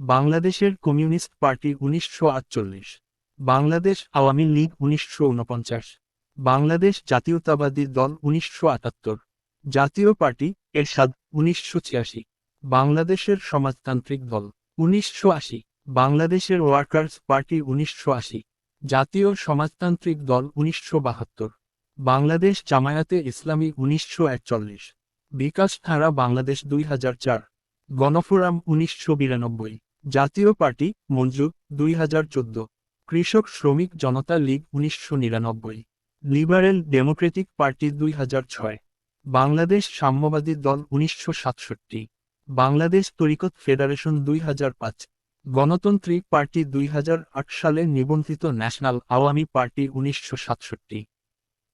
বাংলাদেশের communist party উনিশশো আটচল্লিশ, বাংলাদেশ আওয়ামী লীগ উনিশশো উনপঞ্চাশ, বাংলাদেশ জাতীয়তাবাদী দল উনিশশো আটাত্তর, জাতীয় পার্টি এরশাদ উনিশশো ছিয়াশি, বাংলাদেশের সমাজতান্ত্রিক দল উনিশশো আশি, বাংলাদেশের ওয়ার্কার্স পার্টি উনিশশো আশি, জাতীয় সমাজতান্ত্রিক দল উনিশশো বাহাত্তর, বাংলাদেশ জামায়াতে ইসলামী উনিশশো একচল্লিশ, বিকাশ ধারা বাংলাদেশ দুই হাজার চার, গণফোরাম উনিশশো বিরানব্বই জাতীয় পার্টি, মঞ্জু, দুই হাজার চোদ্দ। কৃষক শ্রমিক জনতা লীগ, উনিশশো নিরানব্বই। লিবারেল ডেমোক্রেটিক পার্টি, দুই হাজার ছয়। বাংলাদেশ সাম্যবাদী দল, উনিশশো সাতষট্টি। বাংলাদেশ তরিকত ফেডারেশন, দুই হাজার পাঁচ। গণতান্ত্রিক পার্টি, দুই হাজার আট সালে নিবন্ধিত ন্যাশনাল আওয়ামী পার্টি, উনিশশো সাতষট্টি।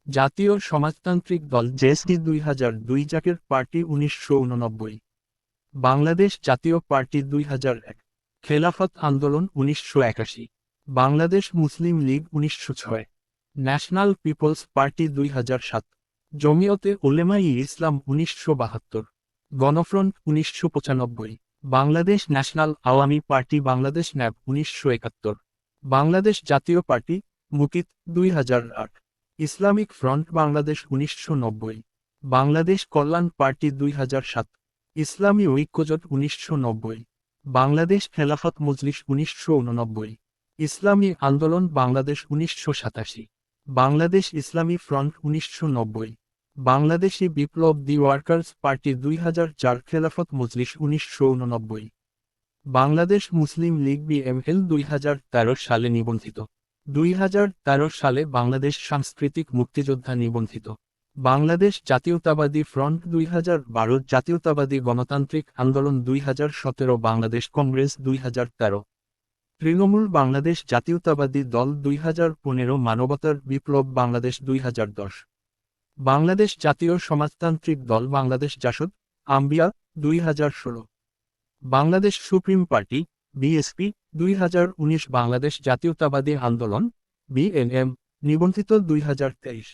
জাতীয় সমাজতান্ত্রিক দল জেএসডি দুই হাজার দুই জাকের পার্টি, উনিশশো উননব্বই। বাংলাদেশ জাতীয় পার্টি, দুই হাজার এক। খেলাফত আন্দোলন উনিশশো একাশি, বাংলাদেশ মুসলিম লীগ উনিশশো ছয়, ন্যাশনাল পিপলস পার্টি দুই হাজার সাত, জমিয়তে ওলেমাই ইসলাম উনিশশো বাহাত্তর, গণফ্রন্ট উনিশশো পঁচানব্বই, Bangladesh national Awami party Bangladesh NAB উনিশশো একাত্তর, বাংলাদেশ জাতীয় পার্টি মুকিত দুই হাজার আট, ইসলামিক ফ্রন্ট বাংলাদেশ উনিশশো নব্বই, বাংলাদেশ কল্যাণ পার্টি দুই হাজার সাত, ইসলামী ঐক্যজোট উনিশশো নব্বই। বাংলাদেশ খেলাফত মজলিস উনিশশো উননব্বই, ইসলামী আন্দোলন বাংলাদেশ উনিশশো সাতাশি, বাংলাদেশ ইসলামী ফ্রন্ট উনিশশো নব্বই, বাংলাদেশি বিপ্লব দি ওয়ার্কার্স পার্টি দুই হাজার চার খেলাফত মজলিস উনিশশো উননব্বই, বাংলাদেশ মুসলিম লীগ বিএমএল দুই হাজার তেরো সালে নিবন্ধিত, দুই হাজার তেরো সালে বাংলাদেশ সাংস্কৃতিক মুক্তিযোদ্ধা নিবন্ধিত। বাংলাদেশ জাতীয়তাবাদী ফ্রন্ট দুই হাজার বারো, জাতীয়তাবাদী গণতান্ত্রিক আন্দোলন দুই হাজার সতেরো, বাংলাদেশ কংগ্রেস দুই হাজার তেরো। তৃণমূল বাংলাদেশ জাতীয়তাবাদী দল দুই হাজার পনেরো, মানবতার বিপ্লব বাংলাদেশ দুই হাজার দশ। বাংলাদেশ জাতীয় সমাজতান্ত্রিক দল বাংলাদেশ জাসদ, আম্বিয়া, দুই হাজার ষোলো। বাংলাদেশ সুপ্রিম পার্টি, বিএসপি, দুই হাজার উনিশ, বাংলাদেশ জাতীয়তাবাদী আন্দোলন, বিএনএম, নিবন্ধিত দুই হাজার তেইশ।